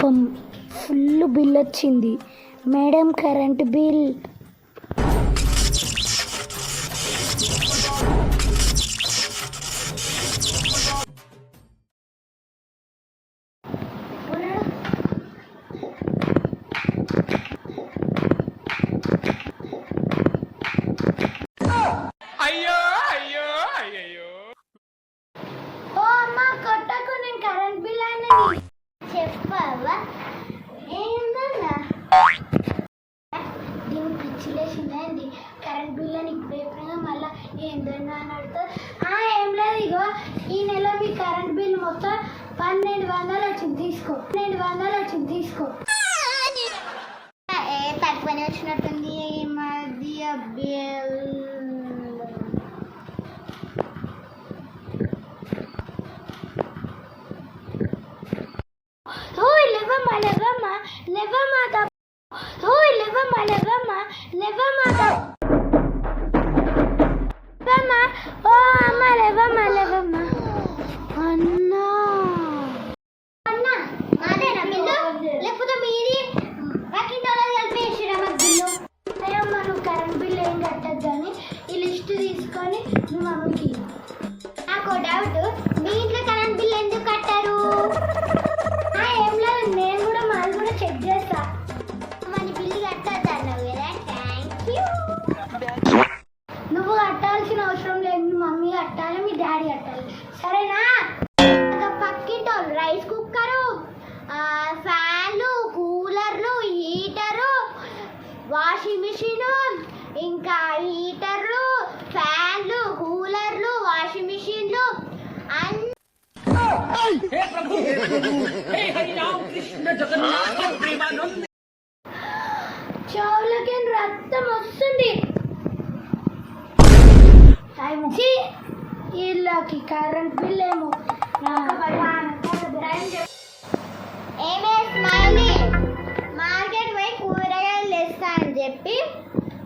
Full bill వచ్చింది madam current bill. పిచ్చి లేచిందండి కరెంట్ బిల్ అని ఇప్పుడు మళ్ళీ ఏందన్నా అని అడుగుతారు "ఆ, ఏం లేదు ఇగో ఈ నెల మీ కరెంట్ బిల్ మొత్తం పన్నెండు వందలు వచ్చింది తీసుకో. పన్నెండు వందలు వచ్చింది తీసుకో. ఏ తక్కువనే వచ్చినట్టుంది ఈ మధ్య బిల్. ఓయ్ లేవమ్మా లేవమ్మా లేవమ్మా ఓయ్ లేవమ్మా లేవమ్మా లేవమ్మా దా- हे प्रभु हे प्रभु हे हरि राम कृष्ण जगन्नाथ प्रेमानंद చెవులకి రక్తం వస్తుంది ఛీ, వీళ్ళకి కరెంట్ బిల్ ఏమో ఏమే స్మైలీ మార్కెట్ పోయి కూరగాయలు తెస్తా అని చెప్పి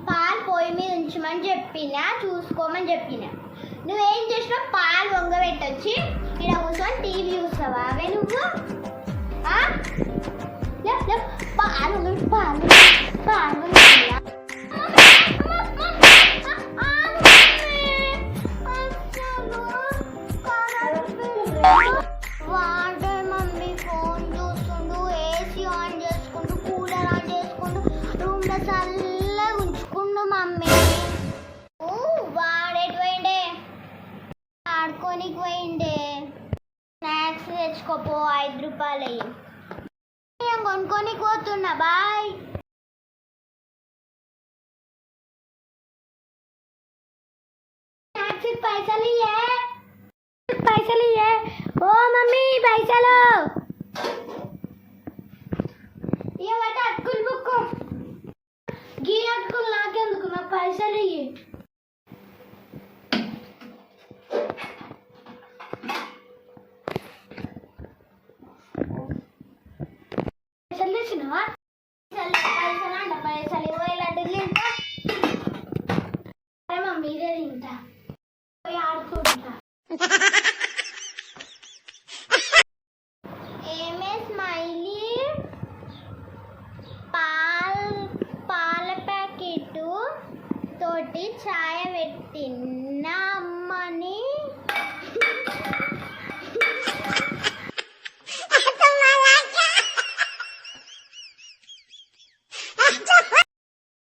పాలు పొయ్యి మీద ఉంచమని చెప్పిన చూసుకోమని చెప్పిన నువ్వేం చేసినావు పాలు వంగబెట్టొచ్చి ఇక్కడ కూర్చొని టీవీ చూస్తావా? అవే నువ్వు? పాలు పాలు పాలు వాటర్ మమ్మీ ఫోన్ చూస్తుండు ఏసీ ఆన్ చేసుకుంటూ కూలర్ ఆన్ చేసుకుంటూ రూమ్లో కొనికి పోయిండే. స్నాక్స్ తెచ్చుకోపో ఐదు రూపాయలు అయ్యి నేను కొనుక్కోనికి పోతున్నా బాయ్. స్నాక్స్ పైసలు ఇయ్యే. పైసలు ఇయ్యే. ఓ మమ్మీ పైసలు. ఇవ్వట అటుకులు బుక్కు గీ అటుకులు నాకెందుకు? నా పైసలు ఇయ్యి. పెట్టి చాయ పెట్టింది.